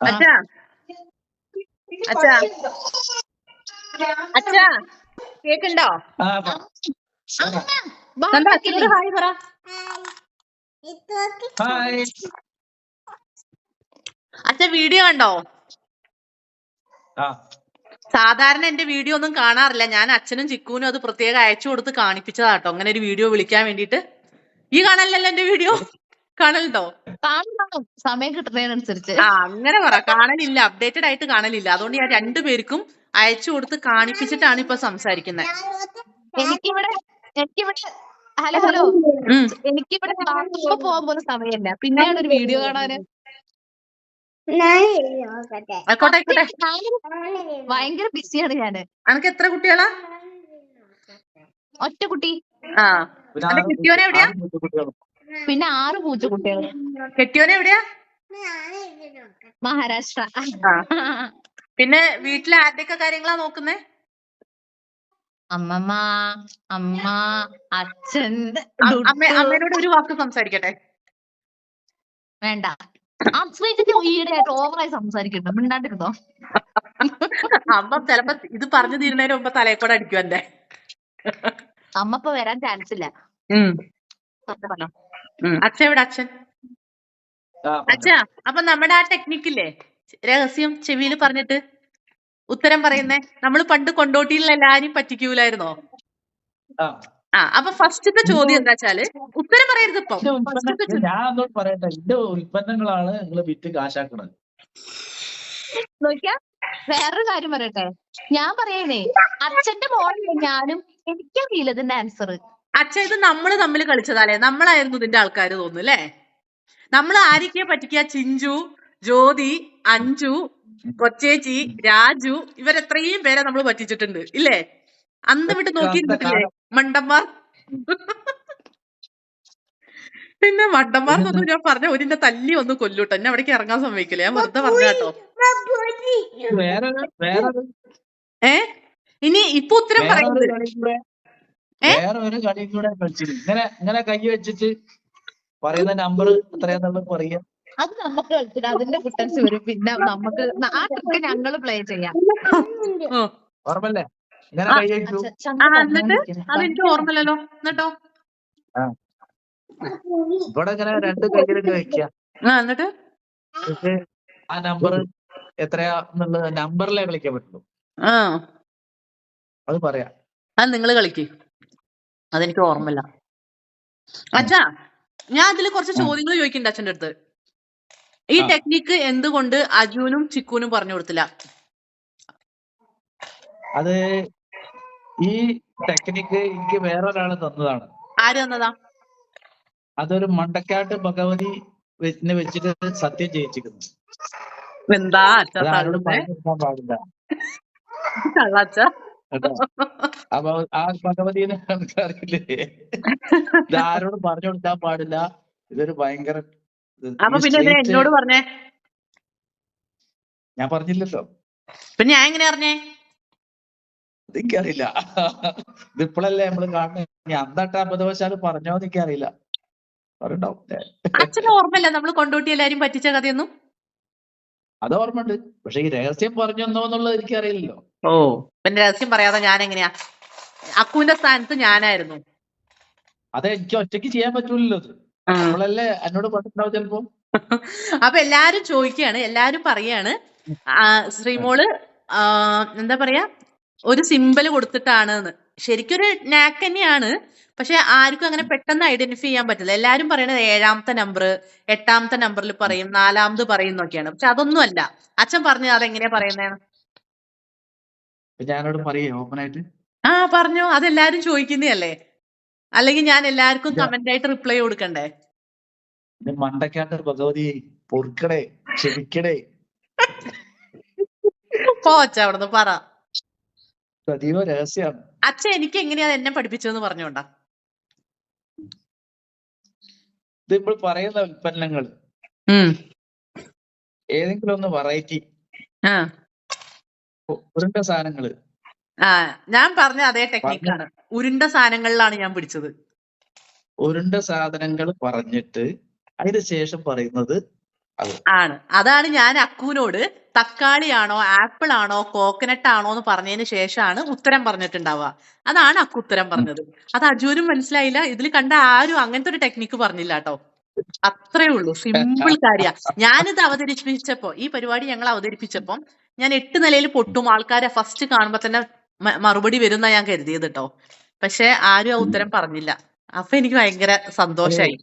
അച്ഛാ. അച്ഛാ. അച്ഛാ. കേക്കുണ്ടോ അച്ഛനോട് ഹായ് പറ. ഹായ്. അച്ഛൻ വീഡിയോ കണ്ടോ? ആ. സാധാരണ എന്റെ വീഡിയോ ഒന്നും കാണാറില്ല. ഞാൻ അച്ഛനും ചിക്കൂനും അത് പ്രത്യേകം അയച്ചു കൊടുത്ത് കാണിപ്പിച്ചതാട്ടോ അങ്ങനെ ഒരു വീഡിയോ വിളിക്കാൻ വേണ്ടിട്ട് ഈ കാണലല്ലോ എന്റെ വീഡിയോ? കാണലുണ്ടോ കാണണം സമയം കിട്ടുന്നതിനനുസരിച്ച്. ആ അങ്ങനെ പറ. കാണലില്ല അപ്ഡേറ്റഡ് ആയിട്ട് കാണലില്ല. അതുകൊണ്ട് ഞാൻ രണ്ടുപേർക്കും അയച്ചു കൊടുത്ത് കാണിപ്പിച്ചിട്ടാണ് ഇപ്പൊ സംസാരിക്കുന്നത് എനിക്കിവിടെ എനിക്കിവിടെ ഹലോ ഹലോ. ഉം. എനിക്കിവിടെ ബാത്റൂമിൽ പോകാൻ പോലും സമയമില്ല. പിന്നെയാണ് ഒരു വീഡിയോ കാണാന്. ആയിക്കോട്ടെ ആയിക്കോട്ടെ. ഞാൻ ഭയങ്കര ബിസിയാണ് ഞാൻ. അനക്ക് എത്ര കുട്ടികളാ? ഒറ്റ കുട്ടി ആ. ആറ് കെട്ടിയോനെ എവിടെയാ? ആറ് കുട്ടികളും. പിന്നെ ആറ് പൂച്ച കുട്ടികൾ കെട്ടിയോനെ എവിടെയാ? മഹാരാഷ്ട്ര. പിന്നെ വീട്ടിലെ ആരുടെയൊക്കെ കാര്യങ്ങളാ നോക്കുന്നേ? അമ്മമ്മ അമ്മ അച്ഛൻ. അമ്മേനോട് ഒരു വാക്ക് സംസാരിക്കട്ടെ? വേണ്ട. അച്ഛനെ ഈയിടെയായിട്ട് ഓവറായി സംസാരിക്കണ്ട മിണ്ടാണ്ടിരുന്നോ? അമ്മ ചെലപ്പോ ഇത് പറഞ്ഞു തീരുന്നതിന് മുമ്പ് തലയെക്കൂടെ അടിക്കും എന്റെ അമ്മ ഇപ്പൊ വരാൻ ചാൻസ് ഇല്ല. അച്ഛൻ എവിടെ അച്ഛൻ? അച്ഛ അച്ഛാ അപ്പൊ നമ്മുടെ ആ ടെക്നിക്കില്ലേ രഹസ്യം ചെവിയിൽ പറഞ്ഞിട്ട് ഉത്തരം പറയുന്നേ. നമ്മൾ പണ്ട് കൊണ്ടോട്ടിയിൽ എല്ലാരും പറ്റിക്കൂലായിരുന്നോ? ആ. അപ്പൊ ഫസ്റ്റത്തെ ചോദ്യം എന്താ വെച്ചാൽ ഉത്തരം പറയരുത് ഇപ്പൊ. ഞാൻ ഒന്നും പറയട്ടെ എന്റെ ഉൽപ്പന്നങ്ങളാണ് നിങ്ങൾ വിറ്റ് കാശാക്കണത്. നോക്കിയാ വേറൊരു കാര്യം പറയട്ടെ. ഞാൻ പറയണേ അച്ഛന്റെ മോളിൽ ഞാനും. എനിക്കറിയില്ല ഇതിന്റെ ആൻസർ അച്ഛൻ ഇത് നമ്മൾ തമ്മിൽ കളിച്ചതാലേ നമ്മളായിരുന്നു ഇതിന്റെ ആൾക്കാർ തോന്നുന്നു അല്ലേ? നമ്മൾ ആരൊക്കെയാ പറ്റിക്കുക? ചിഞ്ചു ജ്യോതി അഞ്ചു കൊച്ചേച്ചി രാജു ഇവരെത്രയും പേരെ നമ്മൾ പറ്റിച്ചിട്ടുണ്ട് ഇല്ലേ? അന്ന് വിട്ട് നോക്കിയിരുന്നിട്ടില്ലേ? മണ്ടന്മാർ? പിന്നെ മണ്ടന്മാർ എന്നൊന്നും ഞാൻ പറഞ്ഞ ഒരിന്റെ തല്ലി ഒന്ന് കൊല്ലൂട്ടോ. എന്നെ അവിടേക്ക് ഇറങ്ങാൻ സമ്മതിക്കില്ല. ഞാൻ വെറുതെ പറഞ്ഞ കേട്ടോ. ഏ? ഇനി ഇപ്പൊ ഉത്തരം പറയുന്നത്? വേറെ ഒരു കളി കൂടെ കളിച്ചിരുന്നു. ഇങ്ങനെ ഇങ്ങനെ കൈ വെച്ചിട്ട് പറയുന്ന നമ്പർ എത്രയാന്നുള്ളത് പറയാ അത് നമുക്ക് കളിച്ചിട്ട് അതിന്റെ കുട്ടൻസ് വരും. പിന്നെ നമുക്ക് ആ ട്രിക്ക് ഞങ്ങൾ പ്ലേ ചെയ്യാം. ഓർമ്മല്ലേ ഇങ്ങനെ കൈ വെച്ചു അച്ഛ- ആ ചന്ത എന്നിട്ട്? ഇവിടെ ഇങ്ങനെ രണ്ട് കൈയിലൊക്കെ വെക്കുക. എന്നിട്ട്? ആ നമ്പർ എത്രയാ എന്നുള്ളത് നമ്പറിലേ കളിക്കാൻ പറ്റുള്ളൂ. അത് പറയാ. അത് നിങ്ങൾ കളിക്ക്. അതെനിക്ക് ഓർമ്മയില്ല. അച്ഛാ ഞാൻ അതിൽ കുറച്ച്. ചോദ്യങ്ങൾ ചോദിക്കുന്നുണ്ട് അച്ഛന്റെ അടുത്ത്. ഈ ടെക്നിക്ക് എന്തുകൊണ്ട് അജുനും ചിക്കുനും പറഞ്ഞു കൊടുത്തില്ല? അത് ഈ ടെക്നിക്ക് എനിക്ക് വേറൊരാൾ തന്നതാണ്. ആര് തന്നതാ? അതൊരു മണ്ടക്കാട്ട് ഭഗവതി വെച്ചിട്ട് സത്യം ചെയ്യിച്ചിരുന്നു എന്താ അച്ഛ? പാടില്ല. അപ്പൊ ആ ഭഗവതിനെ നമുക്കറിയില്ലേ ഇത് ആരോടും പറഞ്ഞു കൊടുക്കാൻ പാടില്ല. ഇതൊരു ഭയങ്കര ഇത് അപ്പൊ പിന്നെ straight- എന്നോട് പറഞ്ഞേ? ഞാൻ പറഞ്ഞില്ലല്ലോ. പിന്നെ ഞാൻ എങ്ങനെ അറിഞ്ഞേ എനിക്കറിയില്ല. ഇതിപ്പോഴല്ലേ നമ്മൾ കാണുന്നത് അന്നട്ട പറഞ്ഞോ പറഞ്ഞോന്ന് എനിക്കറിയില്ല? അച്ഛന് ഓർമ്മയില്ല നമ്മൾ കൊണ്ടോട്ടി എല്ലാരും പറ്റിച്ച കഥയൊന്നും? അത് ഓർമ്മയുണ്ട്. പക്ഷെ ഈ രഹസ്യം പറഞ്ഞെന്നോ എന്നുള്ളത് എനിക്കറിയില്ലല്ലോ. ഓ പിന്നെ രഹസ്യം പറയാതെ ഞാൻ എങ്ങനെയാ അക്കുവിന്റെ സ്ഥാനത്ത് ഞാനായിരുന്നു. അത് എനിക്ക് ഒറ്റയ്ക്ക് ചെയ്യാൻ പറ്റൂലല്ലോ നമ്മളല്ലേ എന്നോട് പറഞ്ഞിട്ടുണ്ടാവും ചിലപ്പോ. അപ്പൊ എല്ലാരും ചോദിക്കുകയാണ് എല്ലാരും പറയാണ്. ശ്രീമോൾ എന്താ പറയാ ഒരു സിമ്പിൾ കൊടുത്തിട്ടാണ് ശരിക്കൊരു നാക്ക് തന്നെയാണ്. പക്ഷെ ആർക്കും അങ്ങനെ പെട്ടെന്ന് ഐഡന്റിഫൈ ചെയ്യാൻ പറ്റില്ല. എല്ലാരും പറയണത് ഏഴാമത്തെ നമ്പർ എട്ടാമത്തെ നമ്പറിൽ പറയും നാലാമത് പറയും എന്നൊക്കെയാണ്. പക്ഷെ അതൊന്നും അല്ല അച്ഛൻ പറഞ്ഞത് അതെങ്ങനെയാ പറയുന്നേ? ഞാനോട് പറയേ ഓപ്പണായിട്ട് ആ പറഞ്ഞു. അതെല്ലാരും ചോദിക്കുന്നതല്ലേ? അല്ലെങ്കിൽ ഞാൻ എല്ലാവർക്കും കമന്റ് ആയിട്ട് റിപ്ലൈ കൊടുക്കണ്ടേ? ഇത് മണ്ടക്കാട്ട് ഭഗവതി പൊറുക്കടേ ക്ഷമിക്കണേ പോ അച്ഛ അവിടുന്ന് പറ. അതീവ രഹസ്യാണ്. അച്ഛൻ എനിക്ക് എങ്ങനെയാ എന്നെ പഠിപ്പിച്ചതെന്ന് പറഞ്ഞോണ്ട? ഇത് ഇപ്പോൾ പറയുന്ന ഉൽപ്പന്നങ്ങൾ ഏതെങ്കിലും ഒന്ന് വെറൈറ്റി ഉരുണ്ട സാധനങ്ങൾ. ആ ഞാൻ പറഞ്ഞ അതേ ടെക്നിക്കാണ് ഉരുണ്ട സാധനങ്ങളിലാണ് ഞാൻ പിടിച്ചത്. ഉരുണ്ട സാധനങ്ങൾ പറഞ്ഞിട്ട് അതിന് ശേഷം പറയുന്നത് ആണ്. അതാണ് ഞാൻ അക്കുവിനോട് തക്കാളിയാണോ ആപ്പിൾ ആണോ കോക്കനട്ട് ആണോ എന്ന് പറഞ്ഞതിന് ശേഷമാണ് ഉത്തരം പറഞ്ഞിട്ടുണ്ടാവുക. അതാണ് അക്കു ഉത്തരം പറഞ്ഞത്. അത് അജുവിനും മനസ്സിലായില്ല. ഇതിൽ കണ്ട ആരും അങ്ങനത്തെ ഒരു ടെക്നിക്ക് പറഞ്ഞില്ല കേട്ടോ. അത്രേ ഉള്ളൂ. സിമ്പിൾ കാര്യ. ഞാനിത് അവതരിപ്പിച്ചപ്പോ ഈ പരിപാടി ഞങ്ങൾ അവതരിപ്പിച്ചപ്പോ ഞാൻ എട്ട് നിലയിൽ പൊട്ടും. ആൾക്കാരെ ഫസ്റ്റ് കാണുമ്പോ തന്നെ മറുപടി വരുന്ന ഞാൻ കരുതിയത് കേട്ടോ പക്ഷെ ആരും ആ ഉത്തരം പറഞ്ഞില്ല. അപ്പൊ എനിക്ക് ഭയങ്കര സന്തോഷായി.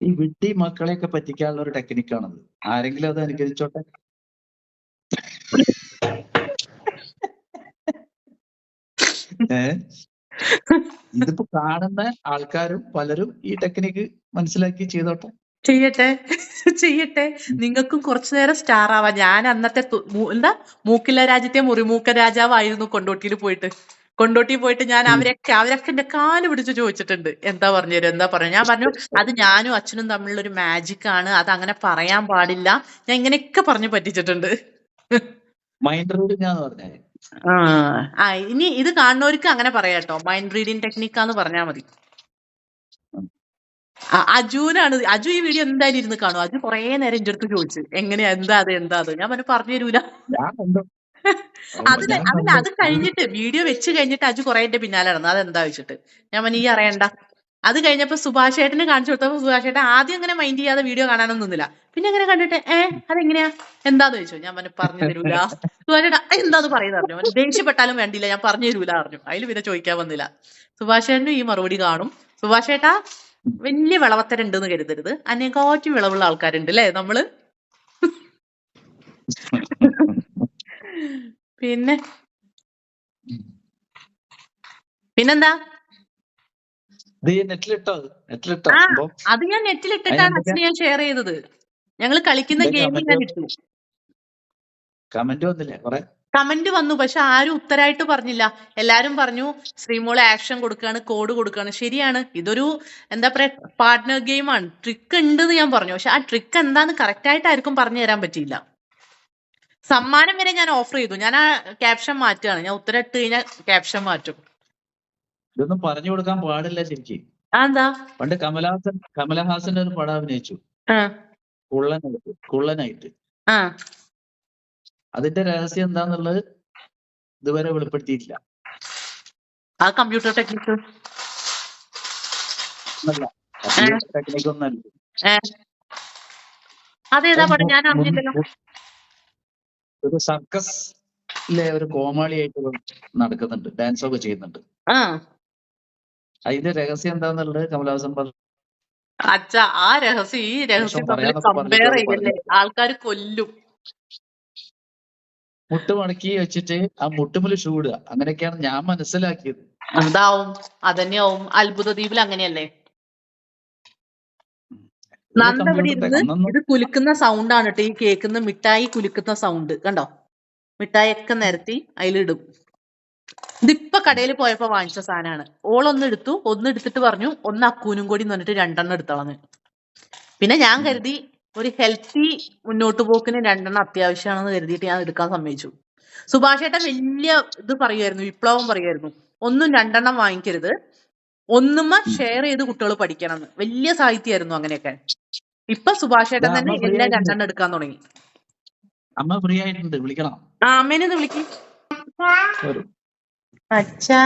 ഈ മക്കളെ മക്കളെയൊക്കെ പറ്റിക്കാനുള്ള ഒരു ടെക്നിക്കാണത് ആരെങ്കിലും അത് അനുകരിച്ചോട്ടെ? ഇതിപ്പോ കാണുന്ന ആൾക്കാരും പലരും ഈ ടെക്നിക്ക് മനസ്സിലാക്കി ചെയ്തോട്ടെ? ചെയ്യട്ടെ? ചെയ്യട്ടെ? നിങ്ങൾക്കും കുറച്ചു നേരം സ്റ്റാർ ആവാം ഞാൻ അന്നത്തെ തു- മൂ- എന്താ? മൂക്കില്ല രാജ്യത്തെ മുറിമൂക്ക രാജാവായിരുന്നു കൊണ്ടോട്ടിയിൽ പോയിട്ട്. കൊണ്ടോട്ടി പോയിട്ട് ഞാൻ. അവരൊക്കെ അവരൊക്കെ എന്റെ കാൽ പിടിച്ച് ചോദിച്ചിട്ടുണ്ട്. എന്താ പറഞ്ഞു തരും? എന്താ പറഞ്ഞു? ഞാൻ പറഞ്ഞു അത് ഞാനും അച്ഛനും തമ്മിലുള്ള ഒരു മാജിക് ആണ്. അത് അങ്ങനെ പറയാൻ പാടില്ല. ഞാൻ ഇങ്ങനെയൊക്കെ പറഞ്ഞു പറ്റിച്ചിട്ടുണ്ട്. മൈൻഡ് റീഡിംഗ് ആന്ന് പറഞ്ഞേ ആ ആ, ഇനി ഇത് കാണുന്നവർക്ക് അങ്ങനെ പറയാട്ടോ മൈൻഡ് റീഡിങ് ടെക്നിക്കാന്ന് പറഞ്ഞാ മതി. അജുവിനാണ് ഇത്. അജു ഈ വീഡിയോ എന്തായാലും ഇരുന്ന് കാണും. അജു കുറേ നേരം എന്റെ അടുത്ത് ചോദിച്ചു എങ്ങനെയാ എന്താ അത് എന്താ അത്? ഞാൻ പറഞ്ഞു പറഞ്ഞു തരൂല. ഞാൻ അതിന് അത് കഴിഞ്ഞിട്ട് വീഡിയോ വെച്ച് കഴിഞ്ഞിട്ട് അജു കുറെ എന്റെ പിന്നാലെ നടന്നു. അതെന്താ വെച്ചിട്ട് ഞാൻ പറഞ്ഞു ഈ അറിയണ്ട. അത് കഴിഞ്ഞപ്പോ സുഭാഷ് ഏട്ടന് കാണിച്ചു കൊടുത്തപ്പോ സുഭാഷ് ഏട്ടൻ ആദ്യം അങ്ങനെ മൈൻഡ് ചെയ്യാതെ വീഡിയോ കാണാനൊന്നും നിന്നില്ല. പിന്നെ അങ്ങനെ കണ്ടിട്ട് ഏ അതെങ്ങനെയാ? എന്താന്ന് ചോദിച്ചു? ഞാൻ പറഞ്ഞു പറഞ്ഞു തരൂല. സുഭാഷ് ഏട്ടാ എന്താന്ന് പറയുന്ന പറഞ്ഞു. ദേഷ്യപ്പെട്ടാലും വേണ്ടില്ല ഞാൻ പറഞ്ഞു തരൂല. പറഞ്ഞു. അതിൽ പിന്നെ ചോദിക്കാൻ വന്നില്ല. സുഭാഷ് ഏട്ടനും ഈ മറുപടി കാണും. സുഭാഷ് ഏട്ടാ വലിയ വിളവത്തരുണ്ടെന്ന് കരുതരുത്. അനേകാറ്റും വിളവുള്ള ആൾക്കാരുണ്ട് അല്ലേ നമ്മൾ? പിന്നെ? പിന്നെന്താ? അത് ഞാൻ അതിനെന്തൊക്കെ? അച്ഛന് ഞാൻ ഷെയർ ചെയ്തത്. ഞങ്ങൾ കളിക്കുന്ന ഗെയിമിൽ ഗെയിം ഞാൻ ഇട്ടു. കമന്റ് വന്നില്ലേ? കൊറേ? കമന്റ് വന്നു പക്ഷെ ആരും ഉത്തരായിട്ട് പറഞ്ഞില്ല. എല്ലാരും പറഞ്ഞു ശ്രീമോൾ ആക്ഷൻ കൊടുക്കാണ് കോഡ് കൊടുക്കാണ് ശരിയാണ്. ഇതൊരു എന്താ പറയാ പാർട്ട്ണർ ഗെയിമാണ് ട്രിക്ക് ഉണ്ട് എന്ന് ഞാൻ പറഞ്ഞു. പക്ഷെ ആ ട്രിക്ക് എന്താന്ന് കറക്റ്റ് ആയിട്ട് ആർക്കും പറഞ്ഞു തരാൻ പറ്റിയില്ല. സമ്മാനം വരെ ഞാൻ ഓഫർ ചെയ്തു. ഞാൻ ആ ക്യാപ്ഷൻ മാറ്റുകയാണ്. ഞാൻ ഉത്തരം ഇട്ട് കഴിഞ്ഞാൽ ക്യാപ്ഷൻ മാറ്റും. ഇതൊന്നും പറഞ്ഞു കൊടുക്കാൻ പാടില്ല ശരിക്കും. എന്താ പണ്ട് കമലഹാസൻ കമലഹാസന്റെ ഒരു പടം അഭിനയിച്ചു. കുള്ളനായിട്ട് കുള്ളനായിട്ട്. അതിന്റെ രഹസ്യം എന്താന്നുള്ളത് ഇതുവരെ വെളിപ്പെടുത്തിയിട്ടില്ല. ആ കമ്പ്യൂട്ടർ ടെക്നിക്ക് ഒന്നല്ല ടെക്നിക്ക് ഒന്നല്ല ഏ? അതേതാ പടം ഞാൻ അറിഞ്ഞില്ലല്ലോ. ഒരു സർക്കസ് ഒരു കോമാളിയായിട്ട് നടക്കുന്നുണ്ട്. ഡാൻസ് ഒക്കെ ചെയ്യുന്നുണ്ട്. അതിന്റെ രഹസ്യം എന്താന്നുള്ളത് കമലഹാസൻ പറഞ്ഞു. അച്ഛ ആ രഹസ്യം ഈ രഹസ്യം കമ്പയർ ചെയ്യല്ലേ? ആൾക്കാർ കൊല്ലും. മുട്ട് മടക്കി വെച്ചിട്ട് ആ മുട്ടുമ്പിൽ ഷൂ ഇടുക. അങ്ങനെയൊക്കെയാണ് ഞാൻ മനസ്സിലാക്കിയത്. അതാവും അതന്നെയാവും. അത്ഭുത ദ്വീപിൽ അങ്ങനെയല്ലേ നന്ദ ഇവിടെ ഇരുന്ന് ഇത് കുലുക്കുന്ന സൗണ്ട് ആണ് കേട്ടോ. ഈ കേൾക്കുന്ന മിഠായി കുലുക്കുന്ന സൗണ്ട് കണ്ടോ? മിഠായി ഒക്കെ നിരത്തി അതിലിടും. ഇതിപ്പൊ കടയിൽ പോയപ്പോ വാങ്ങിച്ച സാധനമാണ്. ഓളൊന്ന് എടുത്തു. ഒന്ന് എടുത്തിട്ട് പറഞ്ഞു. ഒന്ന് അക്കൂനും കൂടി എന്ന് പറഞ്ഞിട്ട് രണ്ടെണ്ണം എടുത്തോളന്ന് പിന്നെ ഞാൻ കരുതി ഒരു ഹെൽത്തി മുന്നോട്ട് പോക്കിന് രണ്ടെണ്ണം അത്യാവശ്യമാണെന്ന് കരുതിയിട്ട് ഞാൻ എടുക്കാൻ സമ്മതിച്ചു. സുഭാഷ് ഏട്ടൻ വലിയ ഇത് പറയുമായിരുന്നു വിപ്ലവം പറയുമായിരുന്നു. ഒന്നും രണ്ടെണ്ണം വാങ്ങിക്കരുത്. ഒന്നുമ ഷെയർ ചെയ്ത് കുട്ടികൾ പഠിക്കണം എന്ന് വലിയ സാഹിത്യമായിരുന്നു അങ്ങനെയൊക്കെ. ഇപ്പൊ സുഭാഷേട്ടൻ തന്നെ എല്ലാം രണ്ടെണ്ണം എടുക്കാൻ തുടങ്ങി. അമ്മ ഫ്രീ ആയിട്ടുണ്ട് വിളിക്കണം. ആ അമ്മേനെ ഒന്ന് വിളിക്കും. അച്ഛാ.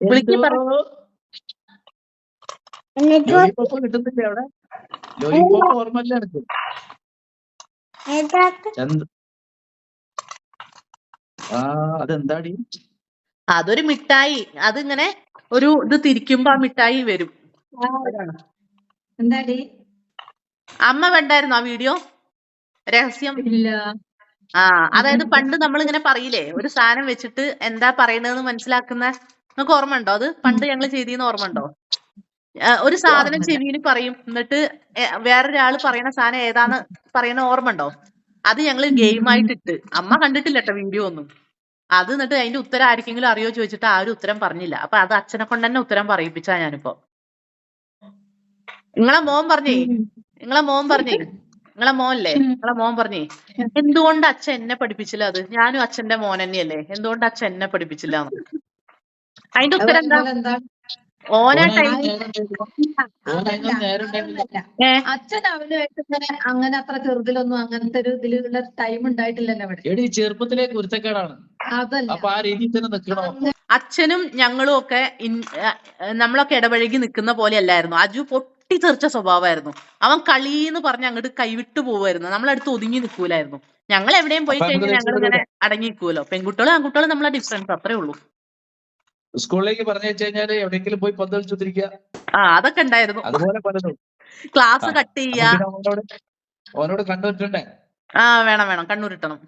വിളിക്കും കിട്ടുന്നില്ല അവിടെ. ലോലിപോപ്പ് ഓർമ്മല്ല എനിക്ക് ആ അതെന്താടി അതൊരു മിഠായി. അതിങ്ങനെ ഒരു ഇത് തിരിക്കുമ്പോ ആ മിഠായി വരും. എന്താടി? അമ്മ കണ്ടായിരുന്നു ആ വീഡിയോ? രഹസ്യം? ഇല്ല. ആ അതായത് പണ്ട് നമ്മൾ ഇങ്ങനെ പറയില്ലേ ഒരു സാധനം വെച്ചിട്ട് എന്താ പറയണതെന്ന് മനസ്സിലാക്കുന്ന നിങ്ങൾക്ക് ഓർമ്മ ഉണ്ടോ അത്? പണ്ട് ഞങ്ങൾ ചെയ്തീന്ന് ഓർമ്മ ഉണ്ടോ? ഒരു സാധനം ചെവിയിൽ പറയും. എന്നിട്ട് വേറൊരാൾ വേറൊരാൾ പറയണ സാധനം ഏതാന്ന് പറയുന്ന ഓർമ്മ ഉണ്ടോ? അത് ഞങ്ങൾ ഗെയിമായിട്ടിട്ട് അമ്മ കണ്ടിട്ടില്ല കേട്ടോ വീഡിയോ ഒന്നും. അത് എന്നിട്ട് അതിന്റെ ഉത്തരം ആർക്കെങ്കിലും അറിയോ ചോദിച്ചിട്ട് ആരും ഉത്തരം പറഞ്ഞില്ല. അപ്പൊ അത് അച്ഛനെ കൊണ്ട് തന്നെ ഉത്തരം പറയിപ്പിച്ചാ ഞാനിപ്പോ. നിങ്ങളെ മോൻ പറഞ്ഞേ? നിങ്ങളെ മോൻ പറഞ്ഞേ? നിങ്ങളെ മോനല്ലേ? നിങ്ങളെ മോൻ പറഞ്ഞേ? എന്തുകൊണ്ട് അച്ഛൻ എന്നെ പഠിപ്പിച്ചില്ല അത്? ഞാനും അച്ഛന്റെ മോൻ തന്നെയല്ലേ. എന്തുകൊണ്ട് അച്ഛൻ എന്നെ പഠിപ്പിച്ചില്ല അതിന്റെ ഉത്തരം എന്താ? ഓന ടൈം അച്ഛൻ അവനുമായിട്ട് ഇങ്ങനെ അങ്ങനെ അത്ര ചെറുതിലൊന്നും അങ്ങനത്തെ ഒരു ഇതിലുള്ള ടൈം ഉണ്ടായിട്ടില്ലല്ലോ എടി ചെറുപ്പത്തിലെ കുരുത്തക്കേടാണ്. അപ്പൊ ആ രീതിയിൽ തന്നെ നിക്കണോ അച്ഛനും ഞങ്ങളും ഒക്കെ നമ്മളൊക്കെ ഇടപഴകി നിൽക്കുന്ന പോലെ അല്ലായിരുന്നു അജു പൊട്ടി പൊട്ടിത്തെറിച്ച സ്വഭാവമായിരുന്നു. അവൻ കളി എന്ന് പറഞ്ഞ് അങ്ങോട്ട് കൈവിട്ടു പോവായിരുന്നു നമ്മളടുത്ത് ഒതുങ്ങി നിൽക്കൂലായിരുന്നു. ഞങ്ങൾ എവിടെയും പോയി കഴിഞ്ഞാൽ ഞങ്ങൾ ഇങ്ങനെ അടങ്ങി നിൽക്കുമല്ലോ പെൺകുട്ടികളും ആൺകുട്ടികളും നമ്മളെ ഡിഫറൻസ് അത്രേ ഉള്ളൂ. സ്കൂളിലേക്ക് പറഞ്ഞു വെച്ച് കഴിഞ്ഞാൽ എവിടെയെങ്കിലും പോയി പന്ത് കളിച്ചുത്തിരിക്കുക ആ അതൊക്കെ ഉണ്ടായിരുന്നു. അതുപോലെ പലതും. ക്ലാസ് കട്ട് ചെയ്യാ. അവനോട് അവനോട് കണ്ടുവച്ചിട്ടുണ്ടേ ആ വേണം വേണം. കണ്ണൂരിട്ടണം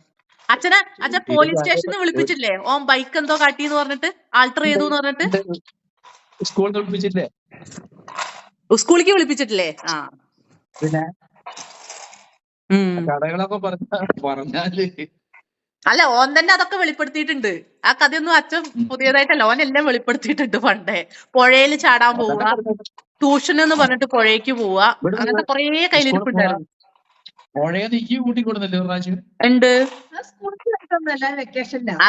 അച്ഛനെ അച്ഛൻ പോലീസ് സ്റ്റേഷനിൽ വിളിപ്പിച്ചില്ലേ? ഓൻ ബൈക്ക് എന്തോ കാട്ടിന്ന് പറഞ്ഞിട്ട് ആൾട്ടർ ചെയ്തു എന്ന് പറഞ്ഞിട്ട്? സ്കൂളിൽ വിളിപ്പിച്ചില്ലേ സ്കൂളിലേക്ക് വിളിപ്പിച്ചിട്ടില്ലേ? ആ. പിന്നെ? കടകളൊക്കെ പറഞ്ഞ പറഞ്ഞാൽ അല്ല ഓൻ തന്നെ അതൊക്കെ വെളിപ്പെടുത്തിയിട്ടുണ്ട്. ആ കഥയൊന്നും അച്ഛൻ പുതിയതായിട്ടല്ല ഓൻ എല്ലാം വെളിപ്പെടുത്തിയിട്ടുണ്ട് പണ്ടേ. പുഴയിൽ ചാടാൻ പോവുക ട്യൂഷൻ എന്ന് പറഞ്ഞിട്ട് പുഴയ്ക്ക് പോവുക അങ്ങനത്തെ കൊറേ കയ്യിലിരിപ്പുണ്ടായിരുന്നു. ഉണ്ട് അത് വെക്കേഷൻ ആണ്.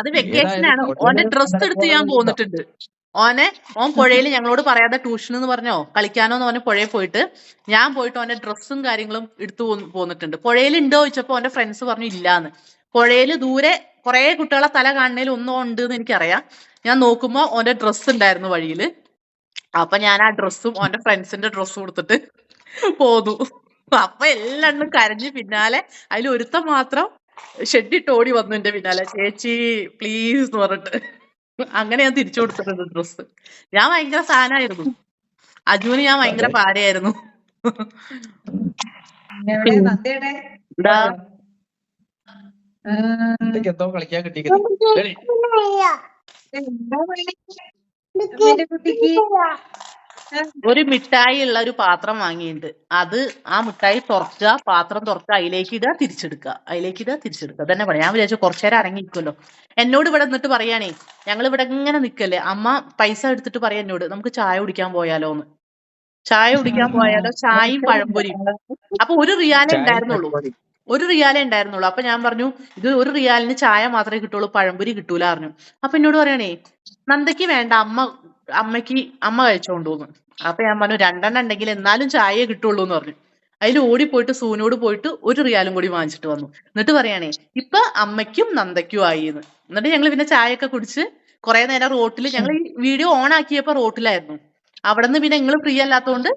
ഏതായാലും ഓന്റെ ഡ്രസ് എടുത്ത് ഞാൻ പോന്നിട്ടുണ്ട്. ഓനെ ഓൻ പുഴയിൽ ഞങ്ങളോട് പറയാതെ ട്യൂഷൻ എന്ന് പറഞ്ഞോ കളിക്കാനോ എന്ന് പറഞ്ഞ് പുഴയിൽ പോയിട്ട് ഞാൻ പോയിട്ട് ഓന്റെ ഡ്രസ്സും കാര്യങ്ങളും എടുത്തു പോന്നിട്ടുണ്ട്. പുഴയിൽ ഉണ്ടോ ചോദിച്ചപ്പോ ഓന്റെ ഫ്രണ്ട്സ് പറഞ്ഞു ഇല്ലാന്ന്. പുഴയിൽ ദൂരെ കുറെ കുട്ടികളെ തല കാണുന്നതിൽ ഒന്നും ഉണ്ട് എന്ന് എനിക്കറിയാം. ഞാൻ നോക്കുമ്പോ ഓന്റെ ഡ്രസ്സ് ഉണ്ടായിരുന്നു വഴിയിൽ അപ്പൊ ഞാൻ ആ ഡ്രസ്സും ഓന്റെ ഫ്രണ്ട്സിന്റെ ഡ്രസ്സും കൊടുത്തിട്ട് പോന്നു. അപ്പൊ എല്ലാം കരഞ്ഞ് പിന്നാലെ അതിൽ ഒരുത്തൻ മാത്രം ഷെഡിട്ട് ഓടി വന്നു എന്റെ പിന്നാലെ. ചേച്ചി പ്ലീസ് എന്ന് പറഞ്ഞിട്ട്. അങ്ങനെ ഞാൻ തിരിച്ചു കൊടുത്തിട്ടുണ്ട് ഡ്രസ്സ് ഞാൻ ഭയങ്കര സാധനമായിരുന്നു അജുവിന് ഞാൻ ഭയങ്കര പാരയായിരുന്നു. എന്തോ കളിക്കാൻ ഒരു മിഠായി ഉള്ള ഒരു പാത്രം വാങ്ങിയിട്ടുണ്ട് അത് ആ മിഠായി തുറച്ച പാത്രം തുറച്ച അതിലേക്ക് ഇടുക തിരിച്ചെടുക്കുക. അതിലേക്ക് ഇടുക തിരിച്ചെടുക്കുക. തന്നെ പറയാം. ഞാൻ വിചാരിച്ചു കുറച്ചു നേരം അടങ്ങിയിരിക്കുമല്ലോ എന്നോട് ഇവിടെ നിന്നിട്ട് പറയാണേ ഞങ്ങൾ ഇവിടെ ഇങ്ങനെ നിൽക്കല്ലേ. അമ്മ പൈസ എടുത്തിട്ട് പറയാം എന്നോട് നമുക്ക് ചായ കുടിക്കാൻ പോയാലോ എന്ന് ചായ കുടിക്കാൻ പോയാലോ? ചായയും പഴംപൊരിയും. അപ്പൊ ഒരു റിയാലേ ഉണ്ടായിരുന്നുള്ളൂ. ഒരു റിയാലേ ഉണ്ടായിരുന്നുള്ളൂ. അപ്പൊ ഞാൻ പറഞ്ഞു ഇത് ഒരു റിയാലിന് ചായ മാത്രമേ കിട്ടുള്ളൂ പഴംപൊരി കിട്ടൂല പറഞ്ഞു. അപ്പൊ എന്നോട് പറയണേ നന്ദയ്ക്ക് വേണ്ട അമ്മ അമ്മയ്ക്ക് അമ്മ കഴിച്ചോണ്ടൂന്ന് അപ്പൊ ഞാൻ പറഞ്ഞു രണ്ടെണ്ണം ഉണ്ടെങ്കിൽ എന്നാലും ചായയെ കിട്ടുള്ളൂ എന്ന് പറഞ്ഞു. അതിൽ ഓടിപ്പോയിട്ട് സൂനോട് പോയിട്ട് ഒരു റിയാലും കൂടി വാങ്ങിച്ചിട്ട് വന്നു. എന്നിട്ട് പറയണേ ഇപ്പൊ അമ്മയ്ക്കും നന്ദയ്ക്കും ആയി എന്ന്. എന്നിട്ട് ഞങ്ങൾ പിന്നെ ചായയൊക്കെ കുടിച്ച് കുറെ നേരം റോട്ടിൽ ഞങ്ങൾ ഈ വീഡിയോ ഓൺ ആക്കിയപ്പോ റോട്ടിലായിരുന്നു. അവിടെ നിന്ന് പിന്നെ നിങ്ങൾ ഫ്രീ അല്ലാത്തോണ്ട്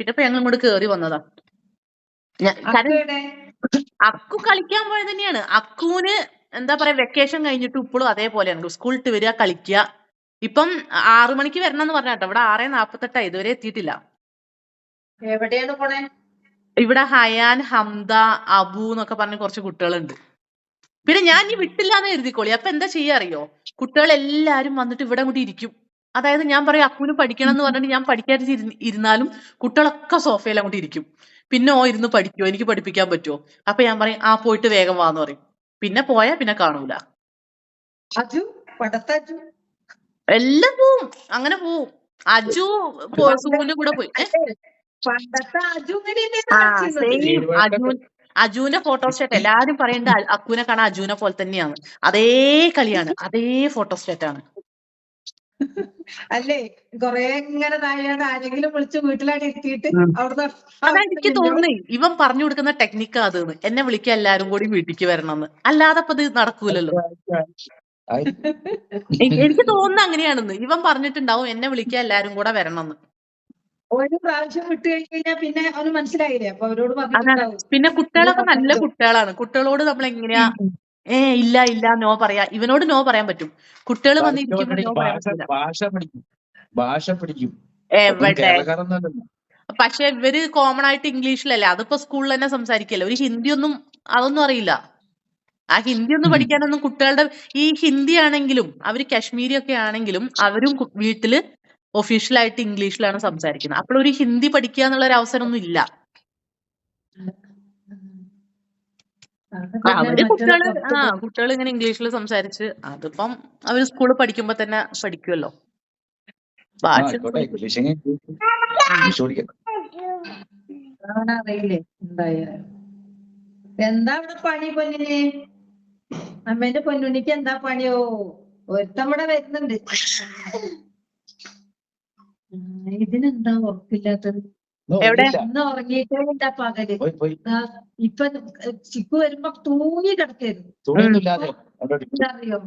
പിന്നെ ഇപ്പൊ ഞങ്ങൾ ഇങ്ങോട്ട് കേറി വന്നതാ. അക്കു കളിക്കാൻ പോയത് തന്നെയാണ്. അക്കുവിന് എന്താ പറയാ വെക്കേഷൻ കഴിഞ്ഞിട്ട് ഇപ്പോഴും അതേപോലെയാണ്. സ്കൂൾ ഇട്ട് വരിക കളിക്കുക. ഇപ്പം ആറു മണിക്ക് വരണം എന്ന് പറഞ്ഞ കേട്ടോ ഇവിടെ ആറേ നാപ്പത്തെട്ടാ ഇതുവരെ എത്തിയിട്ടില്ല. എവിടെയാണ് പോണേ? ഇവിടെ ഹയാൻ ഹംദ അബു എന്നൊക്കെ പറഞ്ഞ കുറച്ച് കുട്ടികളുണ്ട്. പിന്നെ ഞാൻ ഇനി വിട്ടില്ല എന്ന് എഴുതിക്കോളി അപ്പൊ എന്താ ചെയ്യാ അറിയോ? കുട്ടികൾ എല്ലാരും വന്നിട്ട് ഇവിടെ കൂടി ഇരിക്കും. അതായത് ഞാൻ പറയും അക്കുവിന് പഠിക്കണം എന്ന് പറഞ്ഞിട്ട് ഞാൻ പഠിക്കാതിരുന്നാലും ഇരുന്നാലും കുട്ടികളൊക്കെ സോഫയിൽ അങ്ങോട്ട് ഇരിക്കും. പിന്നെ ഓ ഇരുന്ന് പഠിക്കുവോ എനിക്ക് പഠിപ്പിക്കാൻ പറ്റുമോ അപ്പൊ ഞാൻ പറയും ആ പോയിട്ട് വേഗം വാന്ന് പറയും. പിന്നെ പോയാ പിന്നെ കാണൂല. അജു പടത്ത എല്ലാം പോവും അങ്ങനെ പോവും. അജു സൂവിന്റെ കൂടെ പോയി. അജു ആ അജു അജുവിന്റെ ഫോട്ടോസ്റ്റാറ്റ് എല്ലാരും പറയണ്ട അക്കുവിനെ കാണാൻ അജുവിനെ പോലെ തന്നെയാണ്. അതേ കളിയാണ് അതേ ഫോട്ടോസ്റ്റാറ്റ് ആണ്. അല്ലേ? കൊറേ ഇങ്ങനെ താഴെയാണ് ആരെങ്കിലും വിളിച്ച് വീട്ടിലാണ് എത്തിയിട്ട് ഉം. അവിടുന്ന് അതാ എനിക്ക് തോന്നുന്നേ ഇവൻ പറഞ്ഞു കൊടുക്കുന്ന ടെക്നിക്ക് അതെന്ന് എന്നെ വിളിക്ക എല്ലാരും കൂടി വീട്ടിക്ക് വരണമെന്ന്. അല്ലാതെ അപ്പൊ ഇത് നടക്കൂലല്ലോ. എ- എനിക്ക് തോന്നുന്നു അങ്ങനെയാണെന്ന്. ഇവൻ പറഞ്ഞിട്ടുണ്ടാവും എന്നെ വിളിക്ക എല്ലാരും കൂടെ വരണമെന്ന്. ഒരു പ്രാവശ്യം വിട്ട് കഴിഞ്ഞ് കഴിഞ്ഞാൽ പിന്നെ അവന് മനസ്സിലായില്ലേ? അപ്പൊ അവരോട് അതാണ്. പറഞ്ഞിട്ടുണ്ടാവും. പിന്നെ കുട്ടികളൊക്കെ നല്ല കുട്ടികളാണ്. കുട്ടികളോട് നമ്മൾ എങ്ങനെയാ ഏ ഇല്ല ഇല്ല നോ പറയാ. ഇവനോട് നോ പറയാൻ പറ്റും. കുട്ടികൾ വന്ന് നോ പറയാൻ ഭാഷ പറ്റില്ല ഭാഷ എവിടെ? പക്ഷെ ഇവർ കോമൺ ആയിട്ട് ഇംഗ്ലീഷിലല്ലേ? അതിപ്പോ സ്കൂളിൽ തന്നെ സംസാരിക്കല്ലേ? ഒരു ഹിന്ദി ഒന്നും അതൊന്നും അറിയില്ല. ആ ഹിന്ദി ഒന്നും. പഠിക്കാനൊന്നും കുട്ടികളുടെ ഈ ഹിന്ദി ആണെങ്കിലും അവർ കാശ്മീരി ഒക്കെ ആണെങ്കിലും അവരും വീട്ടിൽ ഒഫീഷ്യലായിട്ട് ഇംഗ്ലീഷിലാണ് സംസാരിക്കുന്നത്. അപ്പോൾ ഒരു ഹിന്ദി പഠിക്കുക എന്നുള്ള ഒരു അവസരം ഒന്നും ഇല്ല. അവർ കുട്ടികൾ ആ കുട്ടികൾ ഇങ്ങനെ ഇംഗ്ലീഷിൽ സംസാരിച്ച് അതിപ്പം അവർ സ്കൂളിൽ പഠിക്കുമ്പോ തന്നെ പഠിക്കുമല്ലോ ഭാഷ അറിയില്ലേ എന്തായാലും എന്താ അവിടെ പണി പൊന്നിന്? അമ്മേന്റെ പൊന്നുണ്ണിക്ക് എന്താ പണിയോ? ഒരുത്തമ്മടെ വരുന്നുണ്ട്. ഇതിനെന്താ ഉറപ്പില്ലാത്തത്? ഉറങ്ങിയിട്ടേ ഇല്ല പകൽ. ഇപ്പൊ ചിക്കു വരുമ്പോ തൂങ്ങി കിടക്കായിരുന്നു തുണിയൊന്നുമില്ലാതെ അവിടെ ഇരിക്കും. എന്താ അറിയോ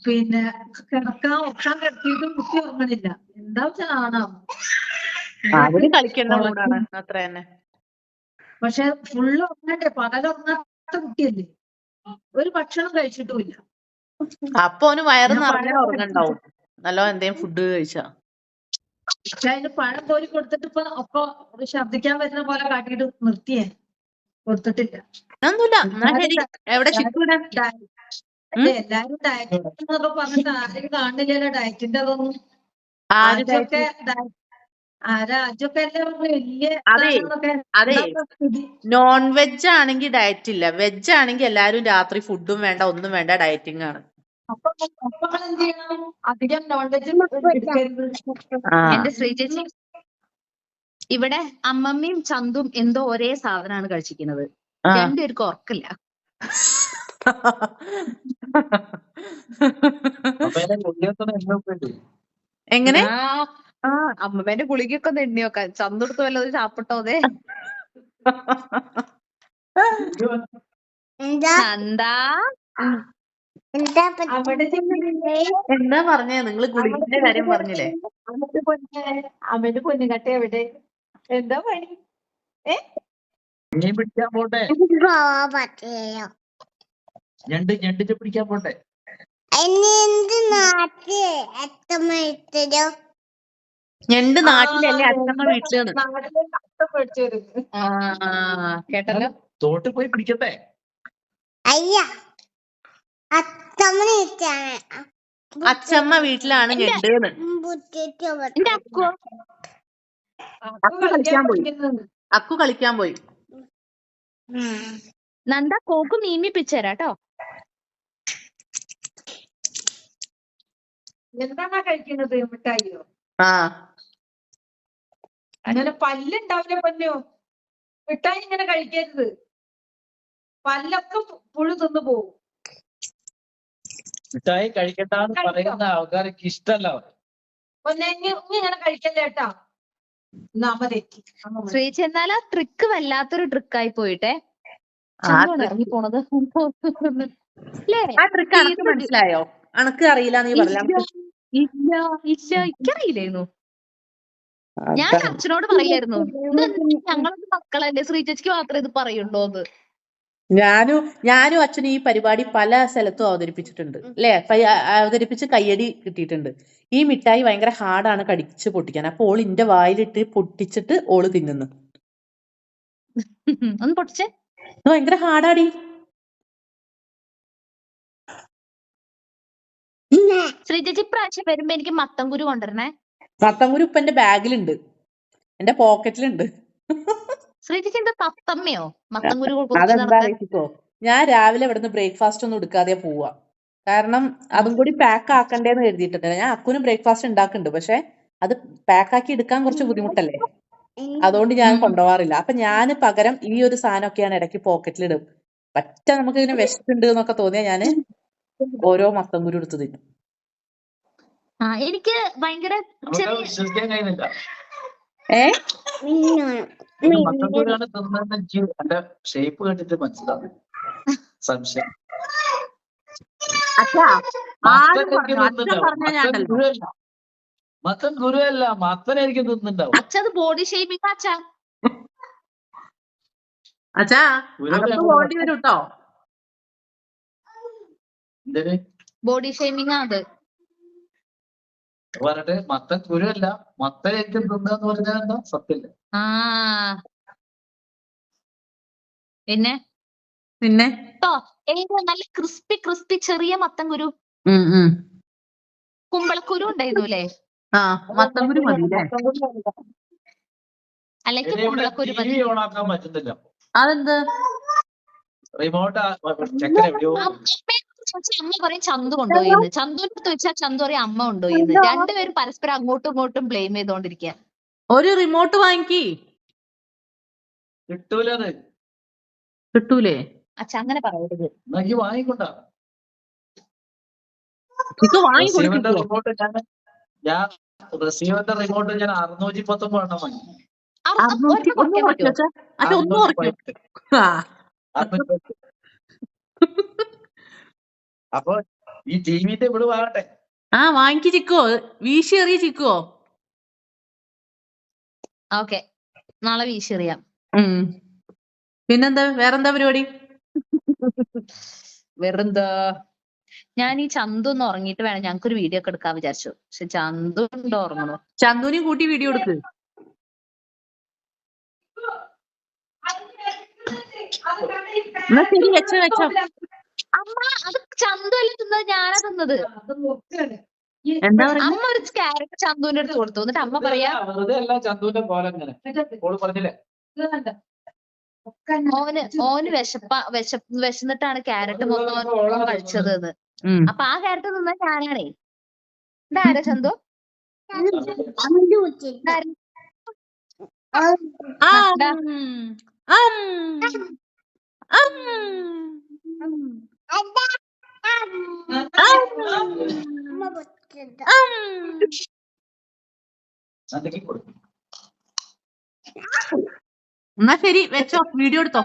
പിന്നെ കിടക്കാൻ ഉറക്കാൻ കിടത്തിയിട്ടും കുട്ടി ഉറങ്ങണില്ല. എന്താ വെച്ചാണോ അവർ കളിക്കേണ്ട മൂടാണ് അത്ര തന്നെ. പക്ഷെ ഫുള്ള് ഉറങ്ങണ്ടേ? പകലുറങ്ങാത്ത കുട്ടിയല്ലേ? ഒരു ഭക്ഷണം കഴിച്ചിട്ടുമില്ല അപ്പൊ അവന് വയറ് നിറഞ്ഞ ഉറങ്ങണ്ടാവും. നല്ല എന്തേലും ഫുഡ് കഴിച്ചാ. പക്ഷെ അതിന് പഴം കോരി കൊടുത്തിട്ട് ഇപ്പൊ ഒക്കെ ഛർദ്ദിക്കാൻ വരുന്ന പോലെ കാട്ടിയിട്ട് നിർത്തിയേ. കൊടുത്തിട്ടില്ല. എല്ലാരും ഡയറ്റ് പറഞ്ഞിട്ട് ആരും കാണില്ലല്ലോ ഡയറ്റിന്റെ അതൊന്നും. ആര് ആദ്യമൊക്കെ ഡയ- ആ രാജ്യമൊക്കെ അല്ലേ പറഞ്ഞ് വലിയ അതെ? നോൺ വെജ് ആണെങ്കിൽ ഡയറ്റ് ഇല്ല വെജ് ആണെങ്കിൽ എല്ലാരും രാത്രി ഫുഡും വേണ്ട ഒന്നും വേണ്ട ഡയറ്റിംഗ് ആണ്. അപ്പൊ അപ്പൊ നിങ്ങൾ എന്ത് ചെയ്യണം അധികം നോൺ വെജ് എടുക്കരുത് എന്റെ ശ്രീ ചേച്ചി ഇവിടെ അമ്മമ്മയും ചന്തും എന്തോ ഒരേ സാധനമാണ് കഴിച്ചിരിക്കുന്നത്. രണ്ടു രണ്ടുപേർക്കും ഉറക്കില്ല. എങ്ങനെ? ആ അമ്മമ്മേന്റെ ഗുളികയൊക്കെ ഒന്ന് എണ്ണി നോക്കാം ചന്തെടുത്ത് വല്ലതും ചാപ്പിട്ടോ അതെ ചന്താ അവിടെ എന്താ പറഞ്ഞേ? നിങ്ങൾ ഗുളികന്റെ കാര്യം പറഞ്ഞില്ലേ? അവന്റെ പൊന്നെ അവന്റെ പൊന്നുകട്ട എവിടെ? എന്താ പണി? മീൻ പിടിക്കാൻ പോട്ടെ. ഞണ്ട് ഞണ്ടിനെ പിടിക്കാൻ പോട്ടെ. ഞണ്ട് നാട്ടിലല്ലേ അച്ഛമ്മ വീട്ടിലാണ് നാട്ടിലെ കഷ്ട പഠിച്ചു വരും ആ കേട്ടല്ലോ? തോട്ടിൽ പോയി പിടിക്കട്ടെ അയ്യ. അച്ഛമ്മ വീട്ടിലാണ്. ഞണ്ട് ന്ന്. എന്റെ അക്കു. അപ്പൊ കളിക്കാൻ പോയി. അക്കു കളിക്കാൻ പോയി. നന്ദ കോക്ക് മീമിപ്പിച്ചേരാട്ടോ എന്താണ് കഴിക്കുന്നത് മിഠായിയോ? ആ. അങ്ങനെ പല്ലുണ്ടാവില്ല പൊന്നു. മിഠായി ഇങ്ങനെ കഴിക്കരുത്. പല്ലൊക്കെ പു- പുഴു തിന്നു പോകും മിഠായി കഴിക്കട്ടാന്ന് പറയുന്ന ആൾക്കാർക്ക് ഇഷ്ടല്ല ഇങ്ങനെ കഴിക്കല്ലേ കേട്ടാ? എന്നാ മതി അമ്മ മതി. ശ്രീ എന്നാൽ ആ ട്രിക്ക് വല്ലാത്തൊരു ട്രിക്കായി പോയിട്ടെ ഇറങ്ങി പോണത് മനസ്സിലായോ? അനക്ക് അറിയില്ല നീ ഇല്ല ഇല്ല എനിക്കറിയില്ലായിരുന്നു. ഞാൻ അച്ഛനോട് പറയായിരുന്നു. ഞങ്ങളൊക്കെ മക്കളല്ലേ? ശ്രീചേച്ചിക്ക് മാത്രമേ ഇത് പറയുള്ളൂന്ന് ഞാനും ഞാനും അച്ഛനും ഈ പരിപാടി പല സ്ഥലത്തും അവതരിപ്പിച്ചിട്ടുണ്ട്. അല്ലെ? അവതരിപ്പിച്ച് കയ്യടി കിട്ടിയിട്ടുണ്ട്. ഈ മിഠായി ഭയങ്കര ഹാർഡാണ് കടിച്ച് പൊട്ടിക്കാൻ. അപ്പൊ ഓൾ ഇന്റെ വായിലിട്ട് പൊട്ടിച്ചിട്ട് ഓൾ തിന്നുന്നു. ഒന്ന് പൊട്ടിച്ചേ. ഇത് ഭയങ്കര ഹാർഡാടി. ശ്രീജി പ്രാവശ്യം വരുമ്പോ എനിക്ക് മത്തംകുരു കൊണ്ടുവരണേ. മത്തങ്കുരു ഇപ്പൊ എന്റെ ബാഗിലുണ്ട്. എന്റെ പോക്കറ്റിലുണ്ട്. ശ്രീ ചേച്ചി എന്താ തത്തമ്മയോ മത്തങ്കുരു അതെന്താ ഞാൻ രാവിലെ ഇവിടുന്ന് ബ്രേക്ക്ഫാസ്റ്റ് ഒന്നും എടുക്കാതെ പോവാ. കാരണം അതും കൂടി പാക്ക് ആക്കണ്ടേന്ന് കരുതിയിട്ടുണ്ട് ഞാൻ അക്കുനും ബ്രേക്ക്ഫാസ്റ്റ് ഉണ്ടാക്കുന്നുണ്ട്. പക്ഷെ അത് പാക്ക് ആക്കി എടുക്കാൻ കുറച്ച് ബുദ്ധിമുട്ടല്ലേ? അതുകൊണ്ട് ഞാൻ കൊണ്ടുപോവാറില്ല. അപ്പൊ ഞാൻ പകരം ഈ ഒരു സാധനമൊക്കെയാണ് ഇടയ്ക്ക് പോക്കറ്റിലിടും പറ്റ നമുക്ക് ഇതിന് വിശപ്പുണ്ട് എന്നൊക്കെ തോന്നിയാ ഞാൻ ഓരോ മത്തം കുരു എടുത്ത് തിന്നും. ആ എനിക്ക് ഭയങ്കര ഏ? മത്തക്കൂരാണ് തിന്നതെന്ന് എന്റെ ഷേപ്പ് കണ്ടിട്ട് മനസ്സിലാവും സംശയം. മത്തൻ. ഗുരുവല്ല. മത്തനായിരിക്കും തിന്നുണ്ടാവും അച്ഛത് ബോഡി ഷേമിങ് അച്ഛാ അച്ഛാ. ഗുരു അകത്ത് വരും കേട്ടോ ബോഡി ഷേമിങ് അത്. മത്തൻ ഗുരുവല്ല മത്തനായിരിക്കും തിന്നുക പറഞ്ഞാൽ എന്താ? സത്യമില്ല. ആ. പിന്നെ? പിന്നെ? ട്ടോ ഏത് നല്ല ക്രിസ്പി ക്രിസ്പി ചെറിയ മത്തൻ കുരു ഉം ഉം. കുമ്പളക്കുരു ഉണ്ടായിരുന്നു അല്ലേ? ആ മത്തം കുരു മതി അല്ലേ അല്ലെങ്കിൽ കുമ്പളക്കുരു മതി. അതെന്ത്? റിമോട്ട് അമ്മ പറയും ചന്തു കൊണ്ടുപോയിന്ന് ചന്തുവിന്റെ അടുത്ത് ചോദിച്ചാൽ ചന്തു പറയും അമ്മ കൊണ്ടുപോയിന്ന് രണ്ടുപേരും പരസ്പരം അങ്ങോട്ടും ഇങ്ങോട്ടും ബ്ലെയിം ചെയ്തോണ്ടിരിക്കുക ഒരു റിമോട്ട് വാങ്ങിക്കി. കിട്ടൂലത് കിട്ടൂലേ? അച്ഛ അങ്ങനെ പറയരുത്. വാങ്ങിക്കൊണ്ടാ. ഇത് റിമോട്ട് ഞാൻ ഞാൻ റിസീവറിന്റെ റിമോട്ട് ഞാൻ അറുന്നൂറ്റി പത്തൊമ്പത് എണ്ണം വാങ്ങി. അറു- അപ്പൊ അറുന്നൂറ്റി ഒരെണ്ണം ഒന്ന് കുറയ്ക്കാൻ കുറയ്ക്കോ പറ്റുമോ? അച്ഛാ. അച്ഛാ ഒന്ന് അറുന്നൂറ്റി കുറയ്ക്കോ. പത്ത്. ആ. അറുന്നൂറ്റി പത്ത്. അപ്പൊ ഈ ടിവിന്റെ ഇവിടെ വാങ്ങട്ടെ. ആ വാങ്ങിക്ക് ചിക്കോ. വീശി എറിയ ചിക്കോ. ഓക്കെ. നാളെ വീശെറിയാം പിന്നെന്താ? വേറെന്താ പരിപാടി? വേറെന്താ? ഞാൻ ഈ ചന്തു ഒന്ന് ഉറങ്ങിയിട്ട് വേണം. ഞങ്ങൾക്ക് ഒരു വീഡിയോ ഒക്കെ എടുക്കാൻ വിചാരിച്ചു. പക്ഷെ ചന്തു ഉണ്ടോ ഉറങ്ങണു? ചന്ദുനെയും കൂട്ടി വീഡിയോ എടുക്ക്. ശരി വെച്ചോ വെച്ചോ. അമ്മ അത് ചന്തു അല്ല തിന്നത്? ഞാനാ തിന്നത്. അമ്മ ഒരു ക്യാരറ്റ് ചന്തുവിന്റെ അടുത്ത് കൊടുത്തു. എന്നിട്ട് അമ്മ പറയാ ചന്തുവിന്റെ ഓൾ പറഞ്ഞില്ലേ? ഓന് ഓന് വിശപ്പ വിശ വിശന്നിട്ടാണ് ക്യാരറ്റ് മൊത്തം ഓൻ കഴിച്ചത് എന്ന്. അപ്പൊ ആ ക്യാരറ്റ് തിന്ന ഞാനാണേ. ഇതാരാ ചന്തു? ആ, എന്നാ ശരി വെച്ചോ വീഡിയോ എടുത്തോ.